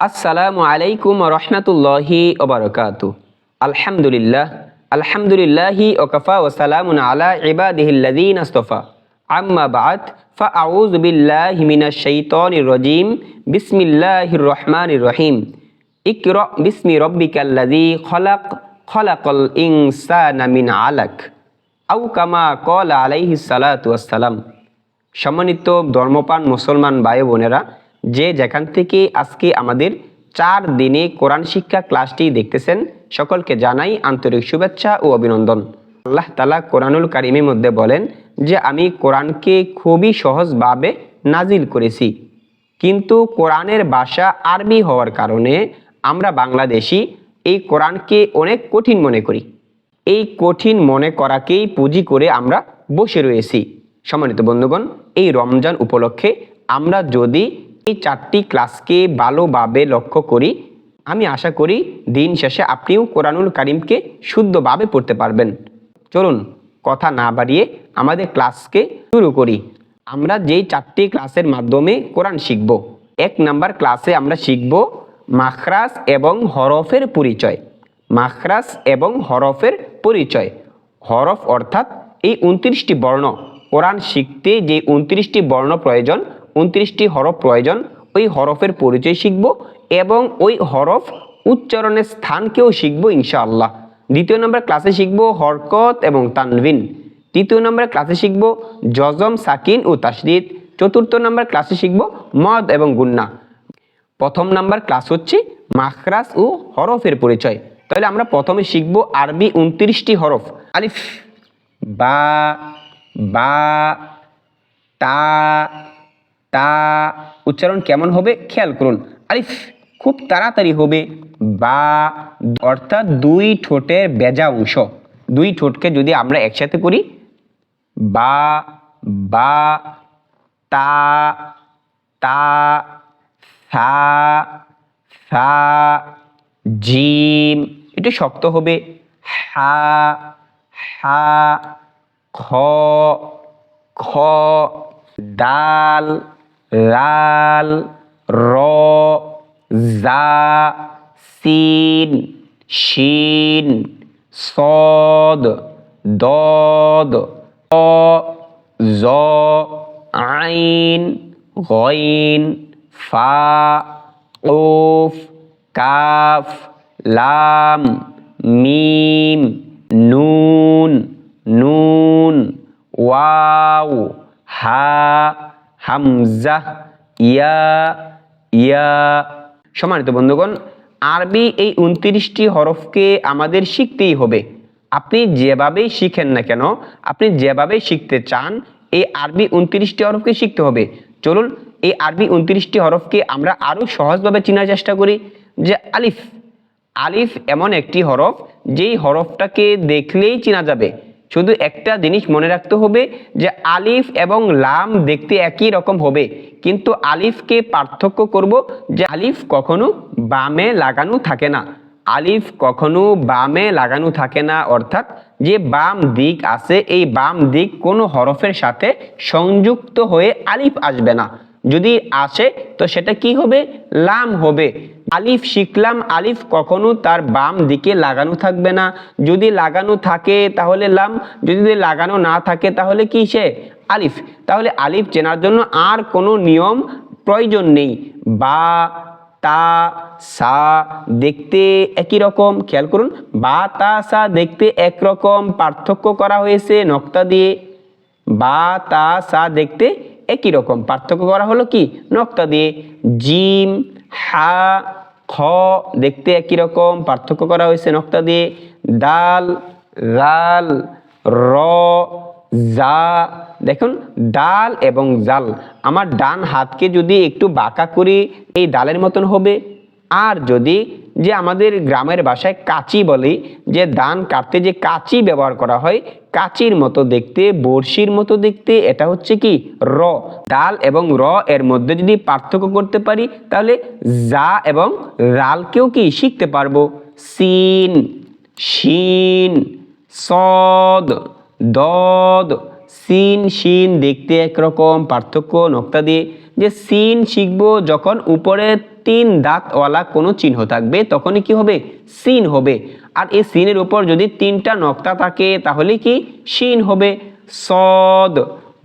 আসসালামু আলাইকুম রহমতুল্লাহি ওবরকাতু আলহামদুলিল্লাহ, আলহামদুলিল্লাহি ওকফা ওসালামুন আলা ইবাদিহিল্লাদিন আস্তফা। আম্মা বাদ ফাআউজ বিল্লাহি মিনাশ শাইতানির রাজিম, বিসমিল্লাহির রহমানির রহিম। ইকরা বিসমি রব্বিকাল্লাযী খলাক, খলাকাল ইনসানা মিন আলাক। আও কামা ক্বালা আলাইহিস সালাতু ওয়াসসালাম সম্মানিত ধর্মপান মুসলমান ভাই বোনেরা যে যেখান থেকে আজকে আমাদের চার দিনে কোরআন শিক্ষা ক্লাসটি দেখতেছেন, সকলকে জানাই আন্তরিক শুভেচ্ছা ও অভিনন্দন। আল্লাহ তালা কোরআনুল কারিমের মধ্যে বলেন যে, আমি কোরআনকে খুবই সহজভাবে নাজিল করেছি। কিন্তু কোরআনের ভাষা আরবি হওয়ার কারণে আমরা বাংলাদেশি এই কোরআনকে অনেক কঠিন মনে করি। এই কঠিন মনে করাকেই পুঁজি করে আমরা বসে রয়েছি। সম্মানিত বন্ধুগণ, এই রমজান উপলক্ষে আমরা যদি এই চারটি ক্লাসকে ভালোভাবে লক্ষ্য করি। আমি আশা করি দিন শেষে আপনিও কোরআনুল কারিমকে শুদ্ধভাবে পড়তে পারবেন। চলুন, কথা না বাড়িয়ে আমাদের ক্লাসকে শুরু করি। আমরা যেই চারটি ক্লাসের মাধ্যমে কোরআন শিখব, এক নাম্বার ক্লাসে আমরা শিখব মাখরাস এবং হরফের পরিচয়। মাখরাস এবং হরফের পরিচয়। হরফ অর্থাৎ এই উনত্রিশটি বর্ণ। কোরআন শিখতে যে উনত্রিশটি বর্ণ প্রয়োজন উনত্রিশটি হরফ প্রয়োজন। ওই হরফের পরিচয় শিখব এবং ওই হরফ উচ্চারণের স্থানকেও শিখব ইনশাআল্লাহ। দ্বিতীয় নম্বর ক্লাসে শিখব হরকত এবং তানভিন। তৃতীয় নম্বর ক্লাসে শিখব জজম, সাকিন ও তাসদিদ চতুর্থ নম্বর ক্লাসে শিখব মদ এবং গুন্না। প্রথম নাম্বার ক্লাস হচ্ছে মাখরাস ও হরফের পরিচয়। তাহলে আমরা প্রথমে শিখব আরবি উনত্রিশটি হরফ। আলিফ, বা বা, তা তা উচ্চারণ কেমন হবে? খেয়াল করুন। আলিফ, খুব তাড়াতাড়ি হবে। বা, অর্থাৎ দুই ঠোঁটের বেজা অংশ। দুই ঠোঁটকে যদি আমরা একসাথে করি, বা বা, তা তা সা সা জিম, একটু শক্ত হবে। হা হা, খ খ, দাল লাল, র, জা, সিন, শিন, সদ, দদ জ, আইন, গইন, ফা ওফ কাফ, লাম, মিম, নুন নুন, ওয়াও, হা হামজা, ইয়া ইয়া। সমানিত বন্ধুগণ, আরবি এই উনত্রিশটি হরফকে আমাদের শিখতেই হবে। আপনি যেভাবেই শিখেন না কেন, আপনি যেভাবেই শিখতে চান, এই আরবি উনত্রিশটি হরফকে শিখতে হবে। চলুন, এই আরবি উনত্রিশটি হরফকে আমরা আরও সহজভাবে চেনার চেষ্টা করি যে আলিফ। আলিফ এমন একটি হরফ, যেই হরফটাকে দেখলেই চেনা যাবে। শুধু একটা জিনিস মনে রাখতে হবে যে আলিফ এবং লাম দেখতে একই রকম হবে। কিন্তু আলিফকে পার্থক্য করব যে আলিফ কখনো বামে লাগানো থাকে না। আলিফ কখনো বামে লাগানো থাকে না, অর্থাৎ যে বাম দিক আছে, এই বাম দিক কোনো হরফের সাথে সংযুক্ত হয়ে আলিফ আসবে না। যদি আসে, তো সেটা কি হবে? লাম হবে। আলিফ শিখলাম, আলিফ কখনো তার বাম দিকে লাগানো থাকবে না। যদি লাগানো থাকে তাহলে লাম, যদি লাগানো না থাকে তাহলে কি সে? আলিফ। তাহলে আলিফ চেনার জন্য আর কোনো নিয়ম প্রয়োজন নেই। বা, তা, সা দেখতে একই রকম। খেয়াল করুন, বা, তা, সা দেখতে একরকম। পার্থক্য করা হয়েছে নক্তা দিয়ে। বা, তা, সা দেখতে একই রকম। পার্থক্য করা হলো কি? নক্তা দিয়ে। জিম, হা খ দেখতে একই রকম, পার্থক্য করা হয়েছে নক্তা দিয়ে। ডাল রাল, র, জা। দেখুন, ডাল এবং জাল। আমার ডান হাতকে যদি একটু বাঁকা করি, এই ডালের মতন হবে। আর যদি যে আমাদের গ্রামের ভাষায় কাচি বলে, যে ধান কাটতে যে কাচি ব্যবহার করা হয়, কাচির মতো দেখতে, বড়শির মতো দেখতে, এটা হচ্ছে কি? র। ডাল এবং র এর মধ্যে যদি পার্থক্য করতে পারি, তাহলে যা এবং রালকেও কি শিখতে পারব? সিন, শিন, সদ, দদ। সিন, শিন দেখতে একরকম, পার্থক্য, নক্তা দিয়ে। যে সিন শিখব যখন উপরে তিন দাঁতওয়ালা কোনো চিহ্ন থাকবে, তখনই কি হবে? সিন হবে। আর এই সিনের উপর যদি তিনটা নক্তা থাকে, তাহলে কি শিন হবে? সদ,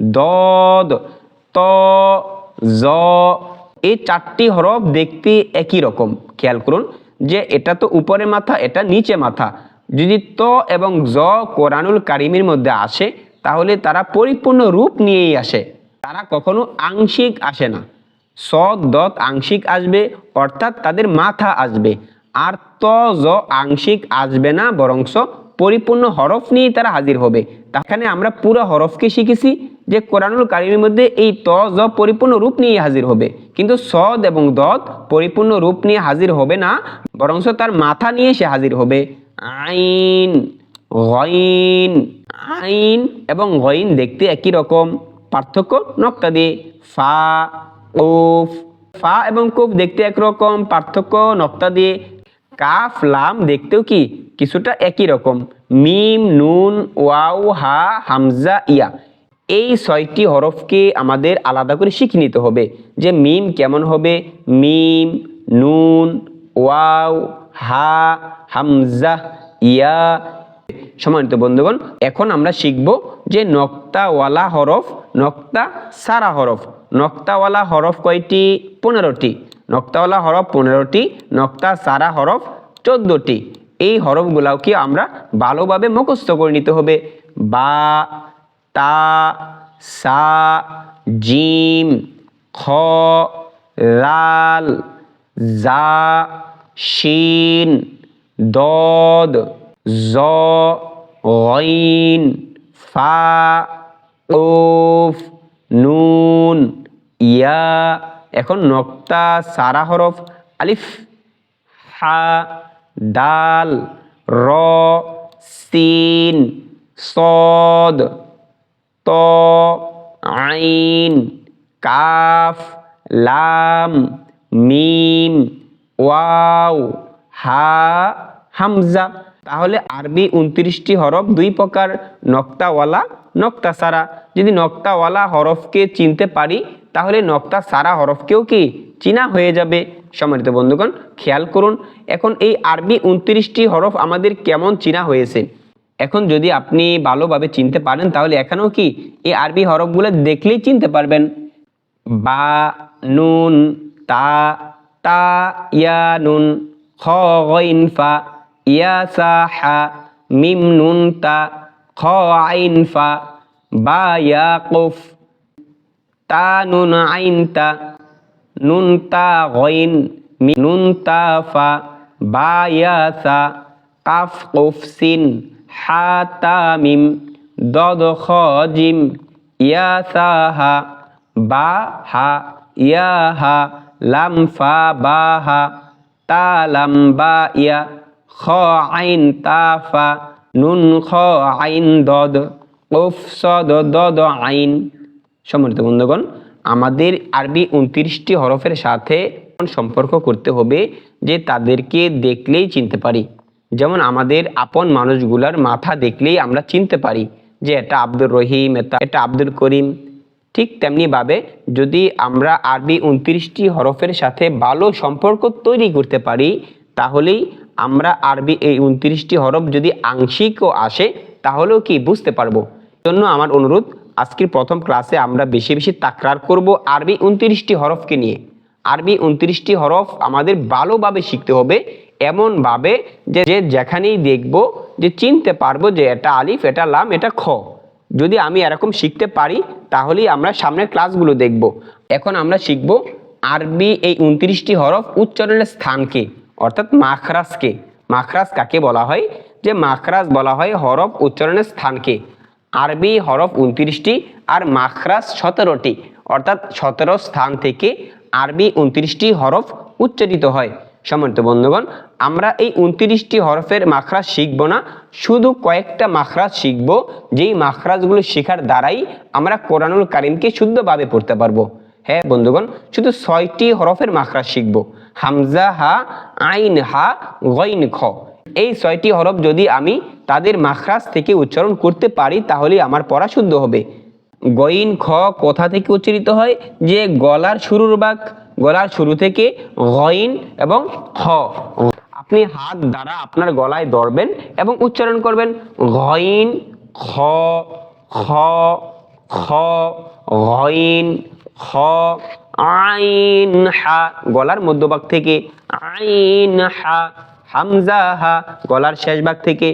দদ, ত, জ। এই চারটি হরফ দেখতে একই রকম। খেয়াল করুন যে এটা তো উপরে মাথা, এটা নিচে মাথা। যদি ত এবং জ কোরআনুল কারিমের মধ্যে আসে, তাহলে তারা পরিপূর্ণ রূপ নিয়েই আসে। তারা কখনো আংশিক আসে না। সদ দত আংশিক আসবে, অর্থাৎ তাদের মাথা আসবে। আর ত জ আংশিক আসবে না বরংস পরিপূর্ণ হরফ নিয়েই তারা হাজির হবে। তাখানে আমরা পুরো হরফকে শিখেছি যে কোরআনুল কারিমের মধ্যে এই ত, জ পরিপূর্ণ রূপ নিয়ে হাজির হবে। কিন্তু সদ এবং দত পরিপূর্ণ রূপ নিয়ে হাজির হবে না বরংস তার মাথা নিয়ে সে হাজির হবে। আইন, গইন, আইন এবং গইন দেখতে একই রকম। পার্থক্য নক্তা দিয়ে। ফা কুফ ফা এবং কুফ দেখতে একরকম, পার্থক্য নক্তা দিয়ে। কাফ, লাম দেখতেও কি কিছুটা একই রকম। মিম, নুন, ওয়াও, হা, হামজা, ইয়া। এই ছয়টি হরফকে আমাদের আলাদা করে শিখে নিতে হবে যে মিম কেমন হবে। মিম, নুন, ওয়াও, হা, হামজা, ইয়া। সম্মানিত বন্ধুগণ, এখন আমরা শিখব যে নক্তাওয়ালা হরফ, নক্তা সারা হরফ। নক্তাওয়ালা হরফ কয়টি? পনেরোটি। নক্তাওয়ালা হরফ পনেরোটি নক্তা সারা হরফ চোদ্দোটি। এই হরফগুলোকে আমরা ভালোভাবে মুখস্থ করে নিতে হবে। বা, তা, সা, জিম, খ, লাল, জা, শিন, দদ, জ, গইন, ফা, ওফ, নুন। ইয়া, এখন নক্তা, সারা হরফ, আলিফ, হা, ডাল, র, সিন, সদ, ত, আইন, কাফ, লাম, মিম, ওয়াও, হা, হামজা। তাহলে আরবি উনত্রিশটি হরফ দুই প্রকার নক্তাওয়ালা নক্তা সারা যদি নক্তাওয়ালা হরফকে চিনতে পারি, তাহলে নক্তা সারা হরফকেও কি চিনা হয়ে যাবে? সম্মানিত বন্ধুগণ, খেয়াল করুন, এখন এই আরবি উনত্রিশটি হরফ আমাদের কেমন চিনা হয়েছে? এখন যদি আপনি ভালোভাবে চিনতে পারেন, তাহলে এখানেও কি এই আরবি হরফগুলো দেখলেই চিনতে পারবেন? বা, নুন, তা তা, ইয়া, নুন, খ গইন ফা। ইয়া হা মিম নুন তা খ আইন ফা বা ইয়া কুফ তা নুন আইন তা নুন তা গইন নুন তা ফা বা ইয়া কাফ কুফ সিন হা তা মিম দদ খ জিম ইয়া সা হা বা হা ইয়া লাম ফা বা হা তা লাম বা ইয়া খ আইন তা ফা নুন খ আইন দদ, উফ সদ দদ আইন। সম্মানিত বন্ধুগণ, আমাদের আরবি উনত্রিশটি হরফের সাথে সম্পর্ক করতে হবে যে তাদেরকে দেখলেই চিনতে পারি। যেমন আমাদের আপন মানুষগুলার মাথা দেখলেই আমরা চিনতে পারি যে এটা আব্দুর রহিম, এটা এটা আব্দুল করিম। ঠিক তেমনিভাবে যদি আমরা আরবি উনত্রিশটি হরফের সাথে ভালো সম্পর্ক তৈরি করতে পারি, তাহলেই আমরা আরবি এই উনত্রিশটি হরফ যদি আংশিকও আসে, তাহলেও কি বুঝতে পারব? জন্য আমার অনুরোধ, আজকের প্রথম ক্লাসে আমরা বেশি বেশি তাকরার করব আরবি উনত্রিশটি হরফকে নিয়ে। আরবি উনত্রিশটি হরফ আমাদের ভালোভাবে শিখতে হবে, এমনভাবে যে যে যেখানেই দেখব যে চিনতে পারব যে এটা আলিফ, এটা লাম, এটা খ। যদি আমি এরকম শিখতে পারি, তাহলেই আমরা সামনের ক্লাসগুলো দেখব। এখন আমরা শিখব আরবি এই উনত্রিশটি হরফ উচ্চারণের স্থানকে। অর্থাৎ মাখরাজকে, মাখরাজ কাকে বলা হয়? যে মাখরাজ বলা হয় হরফ উচ্চারণের স্থানকে। আরবি হরফ উনত্রিশটি আর মাখরাজ সতেরোটি। অর্থাৎ সতেরো স্থান থেকে আরবি উনত্রিশটি হরফ উচ্চারিত হয়। সম্মানিত বন্ধুগণ, আমরা এই উনত্রিশটি হরফের মাখরাজ শিখব না। শুধু কয়েকটা মাখরাজ শিখব, যেই মাখরাজগুলো শেখার দ্বারাই আমরা কোরআনুল কারিমকে শুদ্ধভাবে পড়তে পারব। হ্যাঁ বন্ধুগণ, শুধু ছয়টি হরফের মাখরাজ শিখব। হামজা হা আইন হা গইন খ এই ছয়টি হরফ যদি আমি তাদের মাখরাজ থেকে উচ্চারণ করতে পারি, তাহলে আমার পড়া শুদ্ধ হবে। গইন খ কোথা থেকে উচ্চারিত হয়? যে গলার শুরুর বাক, গলার শুরু থেকে গইন এবং খ। আপনি হাত দ্বারা আপনার গলায় ধরবেন এবং উচ্চারণ করবেন, গইন খ খ খ, গইন খ আইন হা, গলার মধ্যভাগ থেকে আইন হা, হামজা হা, গলার শেষ ভাগ থেকে।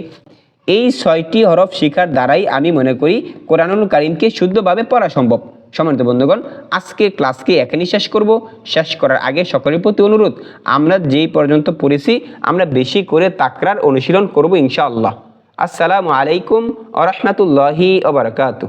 এই ছয়টি হরফ শিখার দ্বারাই আমি মনে করি কোরআনুল কারিমকে শুদ্ধভাবে পড়া সম্ভব। সম্মানিত বন্ধুগণ আজকের ক্লাসকে এখানেই শেষ করব। শেষ করার আগে সকলের প্রতি অনুরোধ, আমরা যেই পর্যন্ত পড়েছি, আমরা বেশি করে তাকরার অনুশীলন করব ইনশাআল্লাহ। আসসালামু আলাইকুম আ রহমতুল্লাহি ওবরাকাতু